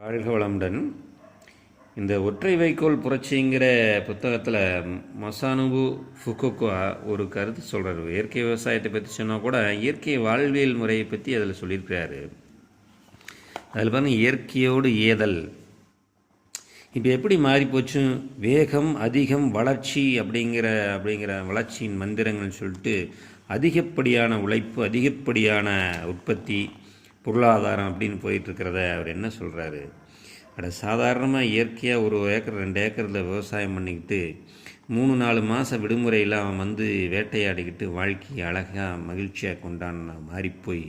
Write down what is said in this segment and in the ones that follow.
வாழ்க வளமுடன் இந்த ஒற்றை வைக்கோல் புரட்சிங்கிற புத்தகத்தில் மசானுபு ஃபுகோக்கோ ஒரு கருத்து சொல்கிறார் இயற்கை விவசாயத்தை பற்றி சொன்னால் கூட இயற்கை வாழ்வியல் முறையை பற்றி அதில் சொல்லியிருக்கிறாரு. அதில் பாருங்கள் இயற்கையோடு ஏதல். இப்போ எப்படி மாறிப்போச்சு? வேகம் அதிகம் வளர்ச்சி அப்படிங்கிற அப்படிங்கிற வளர்ச்சியின் மந்திரங்கள்னு சொல்லிட்டு அதிகப்படியான உழைப்பு அதிகப்படியான உற்பத்தி பொருளாதாரம் அப்படின்னு போயிட்டுருக்கிறத அவர் என்ன சொல்கிறாரு அட சாதாரணமாக இயற்கையாக ஒரு ஏக்கர் ரெண்டு ஏக்கரில் விவசாயம் பண்ணிக்கிட்டு மூணு நாலு மாத விடுமுறையில் அவன் வந்து வேட்டையாடிக்கிட்டு வாழ்க்கையை அழகாக மகிழ்ச்சியாக கொண்டாடின மாறிப்போய்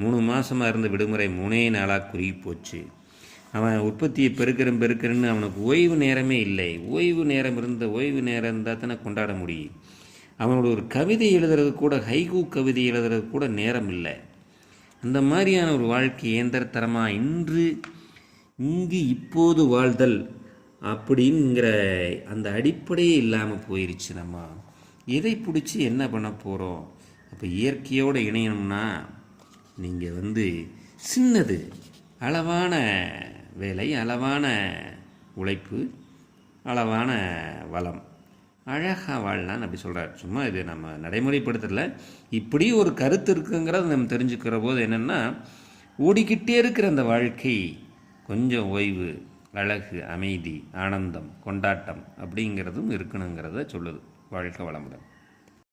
மூணு மாதமாக இருந்த விடுமுறை மூணே நாளாக குறுகி போச்சு. அவன் உற்பத்தியை பெருக்கிறன் பெருக்கிறன்னு அவனுக்கு ஓய்வு நேரமே இல்லை. ஓய்வு நேரம் இருந்த ஓய்வு நேரம் இருந்தால் தானே கொண்டாட முடியும். அவனோட ஒரு கவிதை எழுதுறது கூட ஹைகூ கவிதை எழுதுறது கூட நேரம் இல்லை. அந்த மாதிரியான ஒரு வாழ்க்கை இயந்திரத்தரமாக இன்று இங்கு இப்போது வாழ்தல் அப்படிங்கிற அந்த அடிப்படையே இல்லாமல் போயிருச்சு நம்ம. எதை பிடிச்சி என்ன பண்ண போகிறோம் அப்போ இயற்கையோடு இணையணும்னா நீங்கள் வந்து சின்னது அளவான வேலை அளவான உழைப்பு அளவான வளம். அழகாக வாழலான்னு அப்படி சொல்கிறார் சும்மா இது நம்ம நடைமுறைப்படுத்தல. இப்படி ஒரு கருத்து இருக்குங்கிறத நம்ம தெரிஞ்சுக்கிற போது என்னென்னா ஓடிக்கிட்டே இருக்கிற அந்த வாழ்க்கை கொஞ்சம் ஓய்வு அழகு அமைதி ஆனந்தம் கொண்டாட்டம் அப்படிங்கிறதும் இருக்கணுங்கிறத சொல்லுது வாழ்க்கை வளமுடன்.